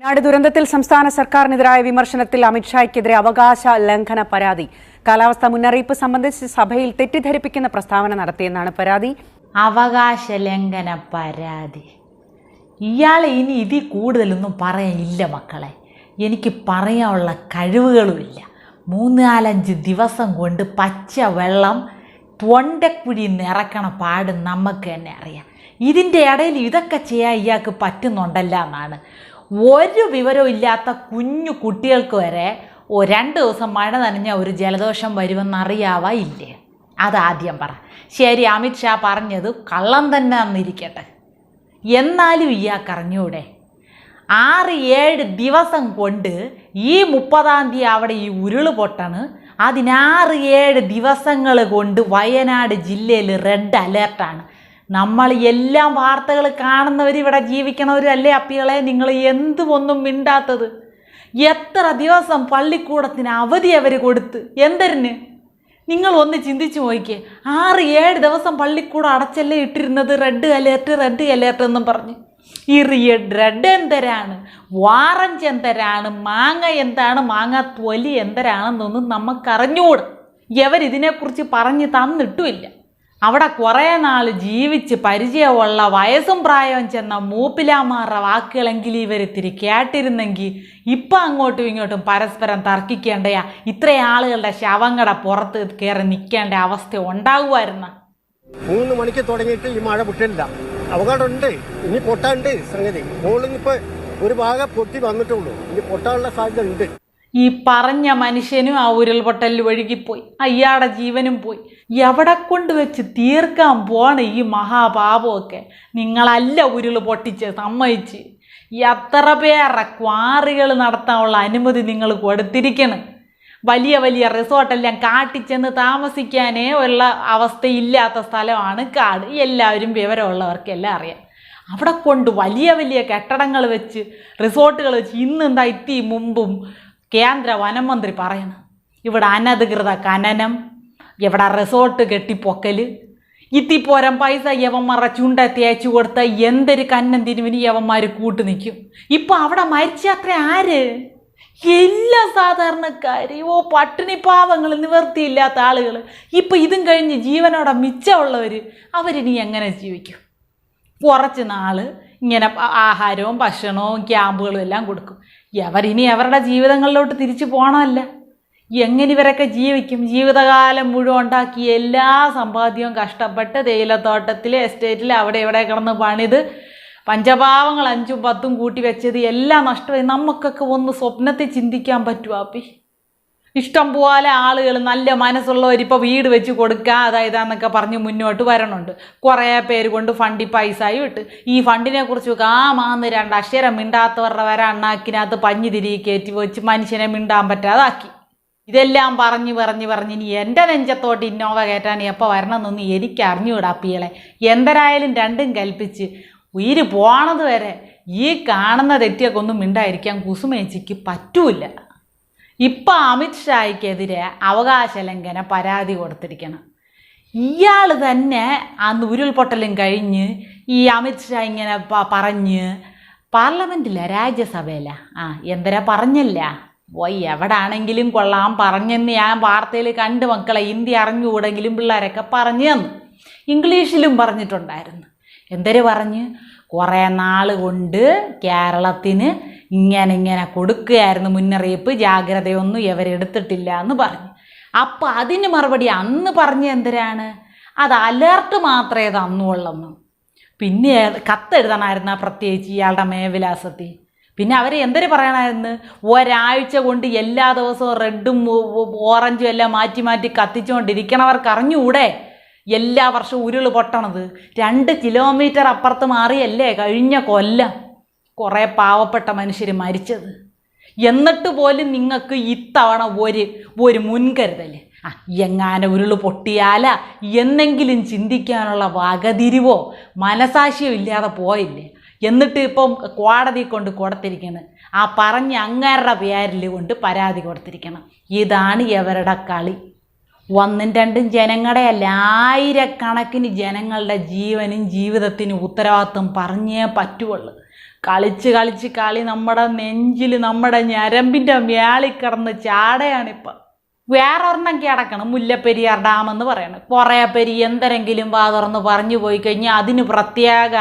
വയനാട് ദുരന്തത്തിൽ സംസ്ഥാന സർക്കാരിനെതിരായ വിമർശനത്തിൽ അമിത്ഷായ്ക്കെതിരെ അവകാശ ലംഘന പരാതി. കാലാവസ്ഥാ മുന്നറിയിപ്പ് സംബന്ധിച്ച് സഭയിൽ തെറ്റിദ്ധരിപ്പിക്കുന്ന പ്രസ്താവന നടത്തിയെന്നാണ് പരാതി. അവകാശ ലംഘന പരാതി. ഇയാൾ ഇനി ഇതിൽ കൂടുതലൊന്നും പറയാനില്ല മക്കളെ. എനിക്ക് പറയാനുള്ള കഴിവുകളുമില്ല. മൂന്ന് നാലഞ്ച് ദിവസം കൊണ്ട് പച്ച വെള്ളം തൊണ്ടക്കുഴി നിറക്കണ പാട് നമുക്ക് തന്നെ അറിയാം. ഇതിന്റെ ഇടയിൽ ഇതൊക്കെ ചെയ്യാൻ ഇയാൾക്ക് പറ്റുന്നുണ്ടല്ല എന്നാണ് ഒരു വിവരവും ഇല്ലാത്ത കുഞ്ഞു കുട്ടികൾക്ക് വരെ രണ്ട് ദിവസം മഴ നനഞ്ഞ ഒരു ജലദോഷം വരുമെന്നറിയാവാ? ഇല്ലേ. അതാദ്യം പറ. ശരി അമിത് ഷാ പറഞ്ഞത് കള്ളം തന്നെ അന്നിരിക്കട്ടെ എന്നാലും ഇയാൾക്കറിഞ്ഞൂടെ ആറ് ഏഴ് ദിവസം കൊണ്ട് ഈ മുപ്പതാം തീയതി അവിടെ ഈ ഉരുൾ പൊട്ടണ്. അതിനാറ് ഏഴ് ദിവസങ്ങൾ കൊണ്ട് വയനാട് ജില്ലയിൽ റെഡ് അലേർട്ടാണ്. നമ്മൾ എല്ലാം വാർത്തകൾ കാണുന്നവർ ഇവിടെ ജീവിക്കണവരല്ലേ അപ്പികളെ? നിങ്ങൾ എന്തുമൊന്നും മിണ്ടാത്തത്? എത്ര ദിവസം പള്ളിക്കൂടത്തിന് അവധി അവർ കൊടുത്ത്? എന്തരിന്? നിങ്ങൾ ഒന്ന് ചിന്തിച്ചു നോക്കിയേ. ആറ് ഏഴ് ദിവസം പള്ളിക്കൂടം അടച്ചല്ലേ ഇട്ടിരുന്നത്? റെഡ് അലേർട്ട് റെഡ് അലേർട്ട് എന്നും പറഞ്ഞ്. ഈ റെഡ് എന്തരാണ്? വാറഞ്ച് എന്തരാണ്? മാങ്ങ എന്താണ്? മാങ്ങ തൊലി എന്തരാണെന്നൊന്നും നമുക്കറിഞ്ഞുകൂടാ ഇവരിതിനെക്കുറിച്ച് പറഞ്ഞ് തന്നിട്ടുമില്ല. അവിടെ കുറേ നാൾ ജീവിച്ച് പരിചയമുള്ള വയസ്സും പ്രായവും ചെന്ന മൂപ്പിലാമാറ വാക്കുകളെങ്കിലും ഇവർ ഇത്തിരി കേട്ടിരുന്നെങ്കിൽ ഇപ്പം അങ്ങോട്ടും ഇങ്ങോട്ടും പരസ്പരം തർക്കിക്കേണ്ടയാ. ഇത്രയും ആളുകളുടെ ശവങ്ങളുടെ പുറത്ത് കയറി നിൽക്കേണ്ട അവസ്ഥ ഉണ്ടാകുമായിരുന്ന മൂന്ന് മണിക്ക് തുടങ്ങിയിട്ട് ഈ മഴ പൊട്ടില്ല. അപകടമുണ്ട്. ഇനി പൊട്ടാണ്ട് സംഗതി. മുകളിൽ ഒരു ഭാഗം പൊട്ടി വന്നിട്ടുള്ളൂ. ഇനി പൊട്ടാനുള്ള സാധ്യത ഉണ്ട്. ഈ പറഞ്ഞ മനുഷ്യനും ആ ഉരുൾപൊട്ടലിൽ ഒഴുകിപ്പോയി അയാളുടെ ജീവനും പോയി. എവിടെ കൊണ്ട് വെച്ച് തീർക്കാൻ പോണ ഈ മഹാപാപമൊക്കെ? നിങ്ങളല്ല ഉരുൾ പൊട്ടിച്ച് സമ്മതിച്ച്. എത്ര പേരെ ക്വാറികൾ നടത്താനുള്ള അനുമതി നിങ്ങൾ കൊടുത്തിരിക്കണം? വലിയ വലിയ റിസോർട്ടെല്ലാം കാട്ടിച്ചെന്ന് താമസിക്കാനേ ഉള്ള അവസ്ഥയില്ലാത്ത സ്ഥലമാണ് കാട്. എല്ലാവരും വിവരമുള്ളവർക്കെല്ലാം അറിയാം. അവിടെ കൊണ്ട് വലിയ വലിയ കെട്ടിടങ്ങൾ വെച്ച് റിസോർട്ടുകൾ വെച്ച് ഇന്നെന്താ ഇത്തി മുമ്പും കേന്ദ്ര വനമന്ത്രി പറയണം. ഇവിടെ അനധികൃത ഖനനം ഇവിടെ റിസോർട്ട് കെട്ടിപ്പൊക്കൽ ഇത്തിപ്പോരം പൈസ യവന്മാരുടെ ചുണ്ട തേച്ചു കൊടുത്ത എന്തൊരു കന്നം തിരുവിന് യവന്മാർ കൂട്ടു നിൽക്കും ഇപ്പം അവിടെ മരിച്ച അത്ര ആര്? എല്ലാ സാധാരണക്കാർ ഓ പട്ടിണി പാവങ്ങൾ നിവർത്തിയില്ലാത്ത ആളുകൾ ഇപ്പം ഇതും കഴിഞ്ഞ് ജീവനോടെ മിച്ചമുള്ളവർ അവരിനി എങ്ങനെ ജീവിക്കും? കുറച്ച് നാൾ ഇങ്ങനെ ആഹാരവും ഭക്ഷണവും ക്യാമ്പുകളും എല്ലാം കൊടുക്കും. എവരിനി അവരുടെ ജീവിതങ്ങളിലോട്ട് തിരിച്ചു പോകണമല്ല എങ്ങനെ ഇവരൊക്കെ ജീവിക്കും? ജീവിതകാലം മുഴുവൻ ഉണ്ടാക്കി എല്ലാ സമ്പാദ്യവും കഷ്ടപ്പെട്ട് തേയിലത്തോട്ടത്തിൽ എസ്റ്റേറ്റിൽ അവിടെ ഇവിടെ കിടന്ന് പണിത് പഞ്ചപാവങ്ങൾ അഞ്ചും പത്തും കൂട്ടി വെച്ചത് എല്ലാം നഷ്ടമായി. നമുക്കൊക്കെ ഒന്ന് സ്വപ്നത്തിൽ ചിന്തിക്കാൻ പറ്റുമോ അപ്പി? ഇഷ്ടം പോലെ ആളുകൾ നല്ല മനസ്സുള്ളവർ ഇപ്പോൾ വീട് വെച്ച് കൊടുക്കുക അതായത് എന്നൊക്കെ പറഞ്ഞ് മുന്നോട്ട് വരണുണ്ട്. കുറേ പേര് കൊണ്ട് ഫണ്ടി പൈസയും ഇട്ട് ഈ ഫണ്ടിനെ കുറിച്ച് ആ മാന്ന് രണ്ട് അക്ഷരം മിണ്ടാത്തവരുടെ വരെ അണ്ണാക്കിനകത്ത് പഞ്ഞി തിരികെ കയറ്റി വെച്ച് മനുഷ്യനെ മിണ്ടാൻ പറ്റാതാക്കി. ഇതെല്ലാം പറഞ്ഞ് പറഞ്ഞ് പറഞ്ഞ് ഇനി എന്റെ നെഞ്ചത്തോട്ട് ഇന്നോവ കയറ്റാൻ എപ്പോൾ വരണമെന്നൊന്നും എനിക്ക് അറിഞ്ഞുകൂടാ പിയളെ എന്തരായാലും രണ്ടും കൽപ്പിച്ച് ഉയിര് പോണത് വരെ ഈ കാണുന്ന തെറ്റിയൊക്കെ ഒന്നും മിണ്ടായിരിക്കാൻ കുസുമേച്ചിക്ക് പറ്റൂല ഇപ്പം അമിത് ഷായ്ക്കെതിരെ അവകാശ ലംഘന പരാതി കൊടുത്തിരിക്കണം. ഇയാൾ തന്നെ അന്ന് ഉരുൾപൊട്ടലും കഴിഞ്ഞ് ഈ അമിത് ഷാ ഇങ്ങനെ പറഞ്ഞ് പാർലമെന്റില്ല രാജ്യസഭയില? ആ എന്തരാ പറഞ്ഞല്ല. പോയി എവിടാണെങ്കിലും കൊള്ളാം. പറഞ്ഞെന്ന് ഞാൻ വാർത്തയിൽ കണ്ട് മക്കളെ ഹിന്ദി അറിഞ്ഞുകൂടെങ്കിലും പിള്ളേരൊക്കെ പറഞ്ഞു തന്നു. ഇംഗ്ലീഷിലും പറഞ്ഞിട്ടുണ്ടായിരുന്നു. എന്തര് പറഞ്ഞ്? കുറേ നാൾ കൊണ്ട് കേരളത്തിന് ഇങ്ങനെ ഇങ്ങനെ കൊടുക്കുകയായിരുന്നു മുന്നറിയിപ്പ് ജാഗ്രതയൊന്നും ഇവരെടുത്തിട്ടില്ല എന്ന് പറഞ്ഞു. അപ്പോൾ അതിന് മറുപടി അന്ന് പറഞ്ഞ എന്തിനാണ്? അത് അലേർട്ട് മാത്രമേ തന്നുള്ളൂ പിന്നെ കത്തെഴുതണമായിരുന്നു പ്രത്യേകിച്ച് ഇയാളുടെ മേവിലാസത്തിൽ. പിന്നെ അവർ എന്തൊരു പറയണമായിരുന്നു? ഒരാഴ്ച കൊണ്ട് എല്ലാ ദിവസവും റെഡും ഓറഞ്ചും എല്ലാം മാറ്റി മാറ്റി കത്തിച്ചുകൊണ്ടിരിക്കണവർക്ക് അറിഞ്ഞുകൂടെ എല്ലാ വർഷവും ഉരുൾ പൊട്ടണത്. രണ്ട് കിലോമീറ്റർ അപ്പുറത്ത് മാറിയല്ലേ കഴിഞ്ഞ കൊല്ലം? കുറേ പാവപ്പെട്ട മനുഷ്യർ മരിച്ചത്. എന്നിട്ട് പോലും നിങ്ങൾക്ക് ഇത്തവണ ഒരു ഒരു മുൻകരുതൽ ആ എങ്ങാനെ ഉരുൾ പൊട്ടിയാല എന്നെങ്കിലും ചിന്തിക്കാനുള്ള വകതിരിവോ മനസാക്ഷിയോ ഇല്ലാതെ പോയില്ലേ? എന്നിട്ട് ഇപ്പം കോടതി കൊണ്ട് കൊടുത്തിരിക്കണം. ആ പറഞ്ഞ അങ്ങേരുടെ പേരിൽ കൊണ്ട് പരാതി കൊടുത്തിരിക്കണം. ഇതാണ് ഇവരുടെ കളി. ഒന്നും രണ്ടും ജനങ്ങളുടെ അല്ല ആയിരക്കണക്കിന് ജനങ്ങളുടെ ജീവനും ജീവിതത്തിനും ഉത്തരവാദിത്വം പറഞ്ഞേ പറ്റുള്ളൂ കളിച്ച് കളിച്ച് കളി നമ്മുടെ നെഞ്ചിൽ നമ്മുടെ ഞരമ്പിന്റെ മേളി കിടന്ന് ചാടയാണിപ്പം. വേറെ ഒരെണ്ണം കിടക്കണം മുല്ലപ്പെരിയാർ ഡാമെന്ന് പറയണം. കുറേ പേര് എന്തെങ്കിലും വാ തുറന്ന് പറഞ്ഞു പോയി കഴിഞ്ഞാൽ അതിന് പ്രത്യേക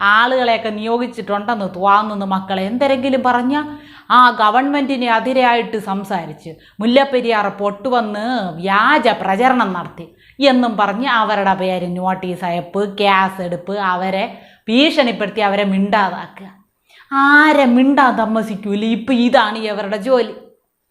ആളുകളെയൊക്കെ നിയോഗിച്ചിട്ടുണ്ടെന്ന് തോന്നുന്നു മക്കളെ. എന്തെങ്കിലും പറഞ്ഞാൽ ആ ഗവൺമെന്റിനെ അതിരായിട്ട് സംസാരിച്ച് മുല്ലപ്പെരിയാർ പൊട്ടുവന്ന് വ്യാജ പ്രചരണം നടത്തി എന്നും പറഞ്ഞ് അവരുടെ പേര് നോട്ടീസ് അയപ്പ് ഗ്യാസ് എടുപ്പ് അവരെ ഭീഷണിപ്പെടുത്തി അവരെ മിണ്ടാതാക്കുക. ആരെ മിണ്ടാൻ താമസിക്കൂല ഇപ്പം ഇതാണ് ഇവരുടെ ജോലി.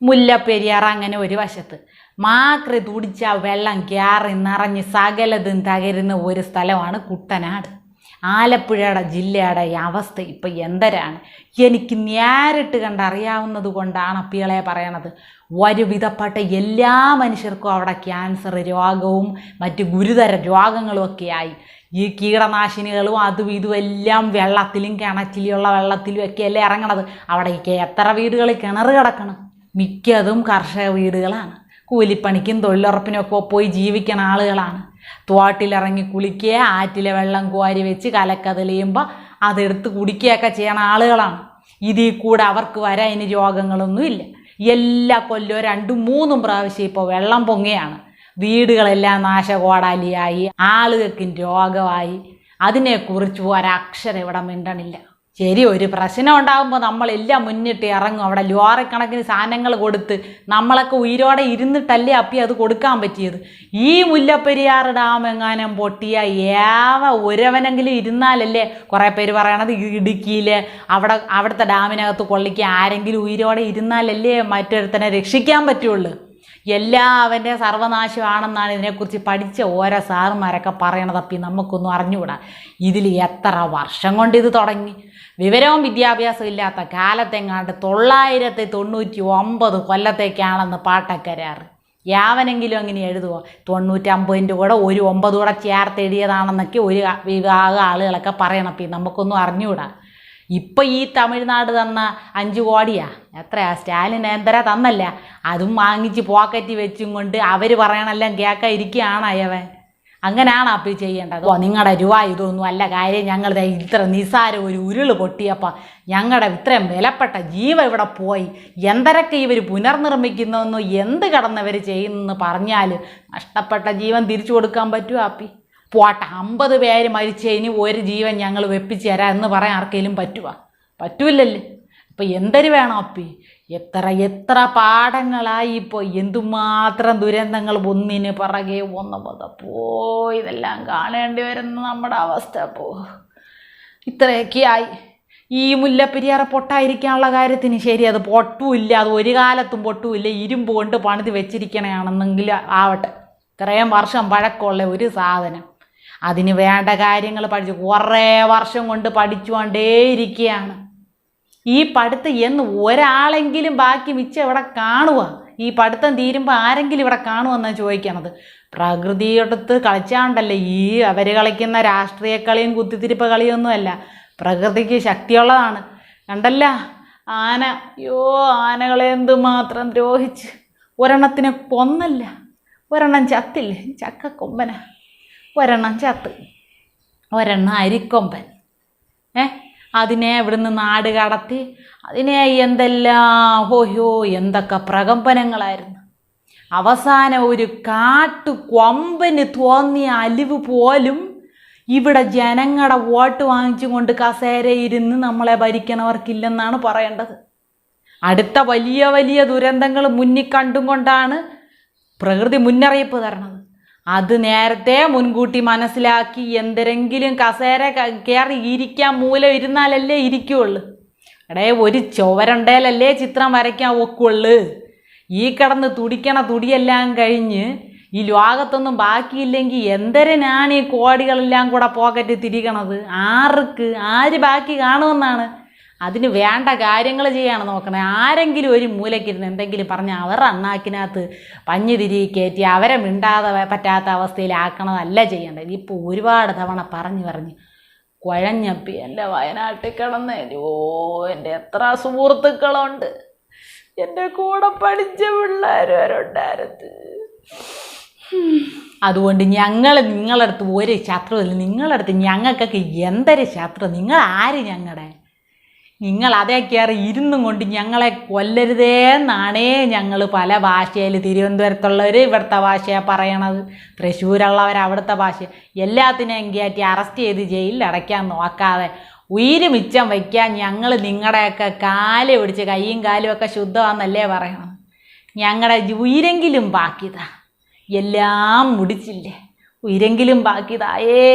മുല്ലപ്പെരിയാർ അങ്ങനെ ഒരു വശത്ത്. മാക്രി തുടിച്ച വെള്ളം കയറി നിറഞ്ഞ് സകലതും തകരുന്ന ഒരു സ്ഥലമാണ് കുട്ടനാട്. ആലപ്പുഴയുടെ ജില്ലയുടെ ഈ അവസ്ഥ ഇപ്പം എന്തരാണ്? എനിക്ക് നേരിട്ട് കണ്ടറിയാവുന്നത് കൊണ്ടാണ് അപ്പികളെ പറയണത്. ഒരുവിധപ്പെട്ട എല്ലാ മനുഷ്യർക്കും അവിടെ ക്യാൻസർ രോഗവും മറ്റ് ഗുരുതര രോഗങ്ങളും ഒക്കെ ആയി. ഈ കീടനാശിനികളും അതും ഇതും എല്ലാം വെള്ളത്തിലും കിണറ്റിലുള്ള വെള്ളത്തിലും ഒക്കെയല്ലേ ഇറങ്ങണത്. അവിടേക്ക് എത്ര വീടുകൾ കിണർ കിടക്കണം? മിക്കതും കർഷക വീടുകളാണ്. കൂലിപ്പണിക്കും തൊഴിലുറപ്പിനും ഒക്കെ പോയി ജീവിക്കുന്ന ആളുകളാണ്. തോട്ടിലിറങ്ങി കുളിക്കുക ആറ്റിലെ വെള്ളം കോരി വെച്ച് കലക്കതലിയുമ്പോൾ അതെടുത്ത് കുടിക്കുകയൊക്കെ ചെയ്യണ ആളുകളാണ്. ഇതിൽ കൂടെ അവർക്ക് വരാൻ ഇനി രോഗങ്ങളൊന്നുമില്ല എല്ലാ കൊല്ലവും രണ്ടും മൂന്നും പ്രാവശ്യം ഇപ്പോൾ വെള്ളം പൊങ്ങയാണ് വീടുകളെല്ലാം നാശകോടാലിയായി. ആളുകൾക്കും രോഗമായി. അതിനെക്കുറിച്ച് ഒരക്ഷരം ഇവിടെ മിണ്ടണില്ല. ശരി ഒരു പ്രശ്നം ഉണ്ടാകുമ്പോൾ നമ്മളെല്ലാം മുന്നിട്ട് ഇറങ്ങും. അവിടെ ലോറക്കണക്കിന് സാധനങ്ങൾ കൊടുത്ത് നമ്മളൊക്കെ ഉയരോടെ ഇരുന്നിട്ടല്ലേ അപ്പി അത് കൊടുക്കാൻ പറ്റിയത്? ഈ മുല്ലപ്പെരിയാർ ഡാം എങ്ങാനും പൊട്ടിയ ഏവ ഒരുവനെങ്കിലും ഇരുന്നാലല്ലേ കുറേ പേര് പറയണത്? ഇടുക്കിയിൽ അവിടെ അവിടുത്തെ ഡാമിനകത്ത് കൊള്ളിക്കുക ആരെങ്കിലും ഉയരോടെ ഇരുന്നാലല്ലേ മറ്റൊരുത്തനെ രക്ഷിക്കാൻ പറ്റുള്ളൂ. എല്ലാവന്റെ സർവനാശമാണെന്നാണ് ഇതിനെക്കുറിച്ച് പഠിച്ച ഓരോ സാറുമാരൊക്കെ പറയണത് അപ്പം നമുക്കൊന്നും അറിഞ്ഞുകൂടാ. ഇതിൽ എത്ര വർഷം കൊണ്ട് ഇത് തുടങ്ങി? വിവരവും വിദ്യാഭ്യാസവും ഇല്ലാത്ത കാലത്തെങ്ങാണ്ട് തൊള്ളായിരത്തി തൊണ്ണൂറ്റി ഒമ്പത് കൊല്ലത്തേക്കാണെന്ന് പാട്ടക്കരാറ് യാവനെങ്കിലും അങ്ങനെ എഴുതുമോ തൊണ്ണൂറ്റമ്പതിന്റെ കൂടെ ഒരു ഒമ്പത് കൂടെ ചേർത്ത് എഴുതിയതാണെന്നൊക്കെ ഒരു വിഭാഗം ആളുകളൊക്കെ പറയണം അപ്പം നമുക്കൊന്നും അറിഞ്ഞുകൂടാ. ഇപ്പം ഈ തമിഴ്നാട് തന്ന അഞ്ചു കോടിയാ. എത്രയാ? സ്റ്റാലിൻ എന്തരാ തന്നല്ല. അതും വാങ്ങിച്ച് പോക്കറ്റ് വെച്ചും കൊണ്ട് അവർ പറയണെല്ലാം കേൾക്കാൻ ഇരിക്കുകയാണ് അയവൻ അങ്ങനെയാണ് അപ്പം ചെയ്യേണ്ടത്. ഓ നിങ്ങളുടെ രൂപ ഇതൊന്നും അല്ല. കാര്യം ഞങ്ങൾ ഇത്ര നിസാര ഒരു ഉരുൾ പൊട്ടിയപ്പോൾ ഞങ്ങളുടെ ഇത്രയും വിലപ്പെട്ട ജീവ ഇവിടെ പോയി. എന്തരൊക്കെ ഇവർ പുനർനിർമ്മിക്കുന്നതെന്നോ എന്ത് കടന്നവർ ചെയ്യുന്നെന്ന് പറഞ്ഞാൽ നഷ്ടപ്പെട്ട ജീവൻ തിരിച്ചു കൊടുക്കാൻ പറ്റുമോ അപ്പി പോട്ടെ അമ്പത് പേര് മരിച്ചതിന് ഒരു ജീവൻ ഞങ്ങൾ വെപ്പിച്ച് തരാം എന്ന് പറയാൻ ആർക്കെങ്കിലും പറ്റുമോ പറ്റൂലല്ലേ ഇപ്പം എന്തൊരു വേണം അപ്പി? എത്ര എത്ര പാഠങ്ങളായി ഇപ്പോൾ എന്തുമാത്രം ദുരന്തങ്ങൾ ഒന്നിന് പിറകെ ഒന്ന് പോ ഇതെല്ലാം കാണേണ്ടി വരുന്ന നമ്മുടെ അവസ്ഥ പോ. ഇത്രയൊക്കെ ആയി. ഈ മുല്ലപ്പെരിയാറ പൊട്ടായിരിക്കാനുള്ള കാര്യത്തിന് ശരി അത് പൊട്ടുമില്ല അത് ഒരു കാലത്തും പൊട്ടുമില്ല ഇരുമ്പ് കൊണ്ട് പണിത് വെച്ചിരിക്കണയാണെന്നെങ്കിൽ ആവട്ടെ. ഇത്രയും വർഷം പഴക്കമുള്ള ഒരു സാധനം. അതിന് വേണ്ട കാര്യങ്ങൾ പഠിച്ചു. കുറേ വർഷം കൊണ്ട് പഠിച്ചുകൊണ്ടേയിരിക്കുകയാണ്. ഈ പഠിത്തം എന്ന് ഒരാളെങ്കിലും ബാക്കി മിച്ചം ഇവിടെ കാണുക? ഈ പഠിത്തം തീരുമ്പോൾ ആരെങ്കിലും ഇവിടെ കാണുമെന്നാണ് ചോദിക്കണത്. പ്രകൃതിയെടുത്ത് കളിച്ചാണ്ടല്ലേ ഈ അവർ കളിക്കുന്ന രാഷ്ട്രീയ കളിയും കുത്തിത്തിരിപ്പ് കളിയൊന്നുമല്ല പ്രകൃതിക്ക് ശക്തിയുള്ളതാണ്. കണ്ടല്ല? ആന. അയ്യോ ആനകളെ എന്തുമാത്രം ദ്രോഹിച്ച്. ഒരെണ്ണത്തിനെ കൊന്നല്ല. ഒരെണ്ണം ചത്തില്ലേ? ചക്ക ചക്കക്കൊമ്പന ഒരെണ്ണം ചത്ത്. ഒരെണ്ണം അരിക്കൊമ്പൻ. ഏ? അതിനെ ഇവിടുന്ന് നാട് കടത്തി? അതിനെ എന്തെല്ലാം ഹോഹ്യോ എന്തൊക്കെ പ്രകമ്പനങ്ങളായിരുന്നു. അവസാനം ഒരു കാട്ടു കൊമ്പന് തോന്നിയ അലിവ് പോലും ഇവിടെ ജനങ്ങളുടെ വോട്ട് വാങ്ങിച്ചുകൊണ്ട് കസേരയിരുന്ന് നമ്മളെ ഭരിക്കണവർക്കില്ലെന്നാണ് പറയേണ്ടത്. അടുത്ത വലിയ വലിയ ദുരന്തങ്ങൾ മുന്നിൽ കണ്ടും കൊണ്ടാണ് പ്രകൃതി മുന്നറിയിപ്പ് തരണത്. അത് നേരത്തെ മുൻകൂട്ടി മനസ്സിലാക്കി എന്തെങ്കിലും കസേര കയറി ഇരിക്കാൻ മൂലം ഇരുന്നാലല്ലേ ഇരിക്കുള്ളൂ. എടേ ഒരു ചുവരണ്ടേലല്ലേ ചിത്രം വരയ്ക്കാൻ ഒക്കുള്ളൂ. ഈ കിടന്ന് തുടിക്കണ തുടിയെല്ലാം കഴിഞ്ഞ് ഈ ലോകത്തൊന്നും ബാക്കിയില്ലെങ്കിൽ എന്തരനാണ് ഈ കോടികളെല്ലാം കൂടെ പോക്കറ്റ് തിരികണത്? ആർക്ക്? ആര് ബാക്കി കാണുമെന്നാണ്? അതിന് വേണ്ട കാര്യങ്ങൾ ചെയ്യാണ് നോക്കണേ. ആരെങ്കിലും ഒരു മൂലക്കിരുന്ന് എന്തെങ്കിലും പറഞ്ഞ് അവരുടെ അണ്ണാക്കിനകത്ത് പഞ്ഞു തിരികെ കയറ്റി അവരെ മിണ്ടാതെ പറ്റാത്ത അവസ്ഥയിലാക്കണതല്ല ചെയ്യേണ്ടത്. ഇപ്പോൾ ഒരുപാട് തവണ പറഞ്ഞു പറഞ്ഞ്. കുഴഞ്ഞപ്പി എന്റെ വയനാട്ടിൽ കിടന്ന് ഓ എന്റെ എത്ര സുഹൃത്തുക്കളുണ്ട്. എന്റെ കൂടെ പഠിച്ച പിള്ളേർ അതുകൊണ്ട് ഞങ്ങൾ നിങ്ങളടുത്ത് ഒരു ശത്രുവില്ല. നിങ്ങളടുത്ത് ഞങ്ങൾക്കൊക്കെ എന്തൊരു ശത്രു? നിങ്ങൾ ആര് ഞങ്ങളുടെ നിങ്ങൾ അതേ കയറി ഇരുന്നും കൊണ്ട് ഞങ്ങളെ കൊല്ലരുതേന്നാണേ ഞങ്ങൾ പല ഭാഷയിൽ തിരുവനന്തപുരത്തുള്ളവർ ഇവിടുത്തെ ഭാഷയാണ് പറയണത്. തൃശ്ശൂരുള്ളവർ അവിടുത്തെ ഭാഷ. എല്ലാത്തിനെയും കയറ്റി അറസ്റ്റ് ചെയ്ത് ജയിലിൽ അടയ്ക്കാൻ നോക്കാതെ ഉയിര് മിച്ചം വയ്ക്കാൻ ഞങ്ങൾ നിങ്ങളുടെയൊക്കെ കാൽ പിടിച്ച് കൈയും കാലും ഒക്കെ ശുദ്ധമാണെന്നല്ലേ പറയണം ഞങ്ങളുടെ ഉയിരെങ്കിലും ബാക്കിതാ എല്ലാം മുടിച്ചില്ലേ. ഉയിരെങ്കിലും ബാക്കിതായേ